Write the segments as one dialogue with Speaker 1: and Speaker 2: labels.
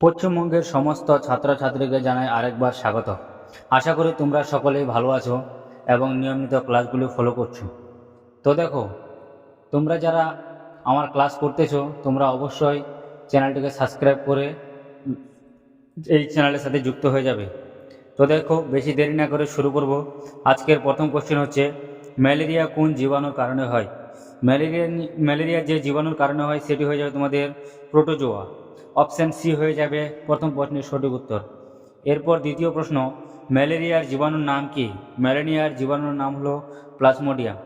Speaker 1: পশ্চিমবঙ্গের সমস্ত ছাত্রছাত্রীকে জানাই আরেকবার স্বাগত। আশা করি তোমরা সকলেই ভালো আছো এবং নিয়মিত ক্লাসগুলি ফলো করছ। তো দেখো, তোমরা যারা আমার ক্লাস করতেছো, তোমরা অবশ্যই চ্যানেলটিকে সাবস্ক্রাইব করে এই চ্যানেলের সাথে যুক্ত হয়ে যাবে। তো দেখো, বেশি দেরি না করে শুরু করব। আজকের প্রথম কোশ্চেন হচ্ছে, ম্যালেরিয়া কোন জীবাণুর কারণে হয়? ম্যালেরিয়া ম্যালেরিয়া যে জীবাণুর কারণে হয়, সেটি হয়ে যাবে তোমাদের প্রোটোজোয়া অপশান সি হয়ে যাবে প্রথম প্রশ্নের সঠিক উত্তর। এরপর দ্বিতীয় প্রশ্ন, ম্যালেরিয়ার জীবাণুর নাম কি? ম্যালেরিয়ার জীবাণুর নাম হলো প্লাজমোডিয়াম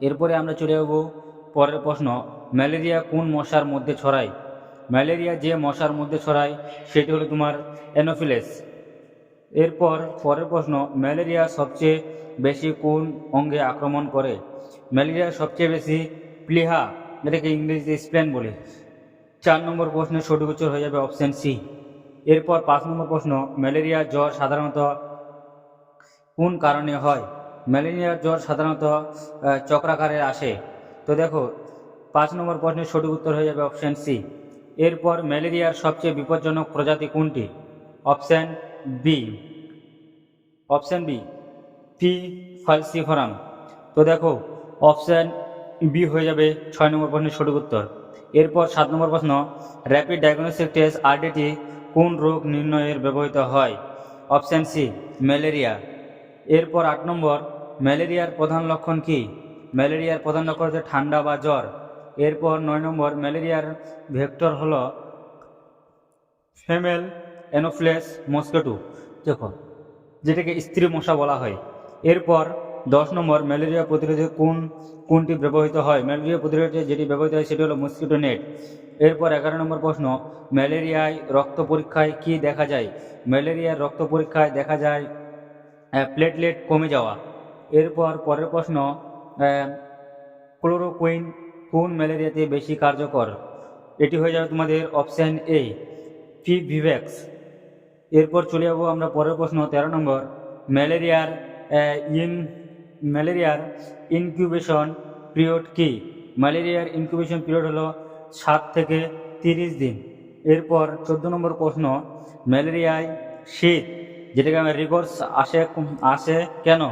Speaker 1: এরপরে আমরা চলে যাব পরের প্রশ্ন, ম্যালেরিয়া কোন মশার মধ্যে ছড়ায়? ম্যালেরিয়া যে মশার মধ্যে ছড়ায় সেটি হলো তোমার অ্যানোফিলেস এরপর পরের প্রশ্ন, ম্যালেরিয়া সবচেয়ে বেশি কোন অঙ্গে আক্রমণ করে? ম্যালেরিয়া সবচেয়ে বেশি প্লিহা, এটাকে ইংরেজিতে স্প্লেন বলে। চার নম্বর প্রশ্নের সঠিক উত্তর হয়ে যাবে অপশন সি এরপর পাঁচ নম্বর প্রশ্ন, ম্যালেরিয়া, জ্বর সাধারণত কোন কারণে হয়? ম্যালেরিয়ার জ্বর সাধারণত চক্রাকারে আসে। তো দেখো, পাঁচ নম্বর প্রশ্নের সঠিক উত্তর হয়ে যাবে অপশন সি এরপর ম্যালেরিয়ার সবচেয়ে বিপজ্জনক প্রজাতি কোনটি? Option B option B P falciparum তো দেখো অপশন বি হয়ে যাবে ছয় নম্বর প্রশ্নের সঠিক উত্তর। এরপর সাত নম্বর প্রশ্ন র্যাপিড ডায়াগনস্টিক টেস্ট আরডিটি কোন রোগ নির্ণয়ের ব্যবহৃত হয়? অপশন সি ম্যালেরিয়া এরপর আট নম্বর ম্যালেরিয়ার প্রধান লক্ষণ কি? ম্যালেরিয়ার প্রধান লক্ষণ হচ্ছে ঠান্ডা বা জ্বর। এরপর নয় নম্বর ম্যালেরিয়ার ভেক্টর হলো ফেমেল অ্যানোফ্লেস মস্কেটো দেখো, যেটাকে স্ত্রী মশা বলা হয়। এরপর দশ নম্বর, ম্যালেরিয়া প্রতিরোধে কোন, কোনটি ব্যবহৃত হয়? ম্যালেরিয়া প্রতিরোধে যেটি ব্যবহৃত হয় সেটি হলো মস্কিটো নেট এরপর এগারো নম্বর প্রশ্ন, ম্যালেরিয়ায় রক্ত পরীক্ষায় কি দেখা যায়? ম্যালেরিয়ার রক্ত পরীক্ষায় দেখা যায় প্লেটলেট কমে যাওয়া। এরপর পরের প্রশ্ন ক্লোরোকুইন কোন ম্যালেরিয়াতে বেশি কার্যকর? এটি হয়ে যাবে তোমাদের অপশান এ ফি ভিভ্যাক্স এরপর চলে যাব আমরা পরের প্রশ্ন, তেরো নম্বর, ম্যালেরিয়ার ইন ম্যালেরিয়ার ইনকিউবেশন পিরিয়ড কি? ম্যালেরিয়ার ইনকিউবেশন পিরিয়ড হলো সাত থেকে তিরিশ দিন। এরপর চোদ্দ নম্বর প্রশ্ন, ম্যালেরিয়ায় শীত, যেটাকে আমরা রিগর্স আসে আসে কেন?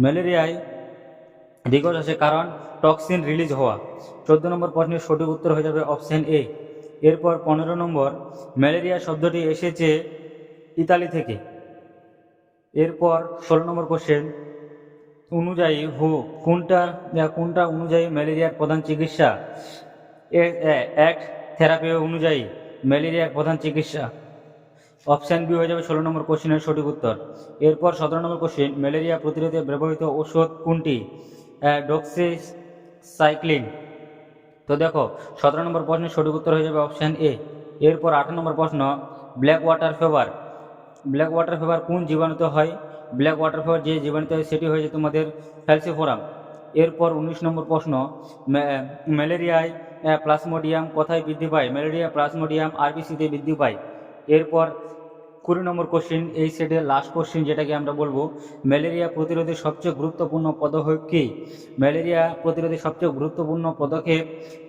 Speaker 1: ম্যালেরিয়ায় রিগর্স আসে কারণ টক্সিন রিলিজ হওয়া। চোদ্দ নম্বর প্রশ্নের সঠিক উত্তর হয়ে যাবে অপশন এ। এরপর পনেরো নম্বর, ম্যালেরিয়া শব্দটি এসেছে ইতালি থেকে। এরপর ষোলো নম্বর কোশ্চেন অনুযায়ী হু, কোনটা কোনটা অনুযায়ী ম্যালেরিয়ার প্রধান চিকিৎসা? এক, থেরাপি অনুযায়ী ম্যালেরিয়ার প্রধান চিকিৎসা। অপশান বি হয়ে যাবে ষোলো নম্বর কোশ্চেনের সঠিক উত্তর। এরপর সতেরো নম্বর কোশ্চেন, ম্যালেরিয়া প্রতিরোধে ব্যবহৃত ওষুধ কোনটি? ডক্সিসাইক্লিন। তো দেখো, সতেরো নম্বর প্রশ্নের সঠিক উত্তর হয়ে যাবে অপশান এ। এরপর আঠারো নম্বর প্রশ্ন black water fever. Black water fever কোন জীবাণুতে হয়? ব্ল্যাক ওয়াটার ফেভার যে জীবাণুতে হয় সেটি হয়েছে তোমাদের ফ্যালসিফোরাম এরপর উনিশ নম্বর প্রশ্ন ম্যালেরিয়ায় প্লাসমোডিয়াম কোথায় বৃদ্ধি পায়? ম্যালেরিয়া প্লাজমোডিয়াম আরবিসিতে বৃদ্ধি পায়। এরপর কুড়ি নম্বর কোশ্চেন এই সেটের লাস্ট কোশ্চেন যেটাকে আমরা বলব ম্যালেরিয়া প্রতিরোধে সবচেয়ে গুরুত্বপূর্ণ পদক্ষেপ কি? ম্যালেরিয়া প্রতিরোধে সবচেয়ে গুরুত্বপূর্ণ পদক্ষেপ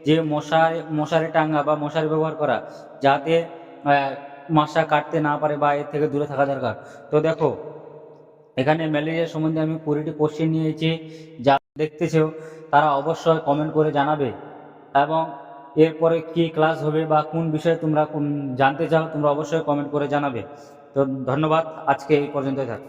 Speaker 1: যে মশারি মশারি টাঙ্গা বা মশারি ব্যবহার করা, যাতে মশা কাটতে না পারে বা এর থেকে দূরে থাকা দরকার। তো দেখো এখানে ম্যালেরিয়া সম্বন্ধে আমি কুড়িটি কোশ্চেন নিয়েছি, যা দেখতেছো, তারা অবশ্যই কমেন্ট করে জানাবে। এবং এরপরে কি ক্লাস হবে বা কোন বিষয়ে তোমরা কোন জানতে চাও, তোমরা অবশ্যই কমেন্ট করে জানাবে। তো ধন্যবাদ, আজকে এই পর্যন্তই থাক।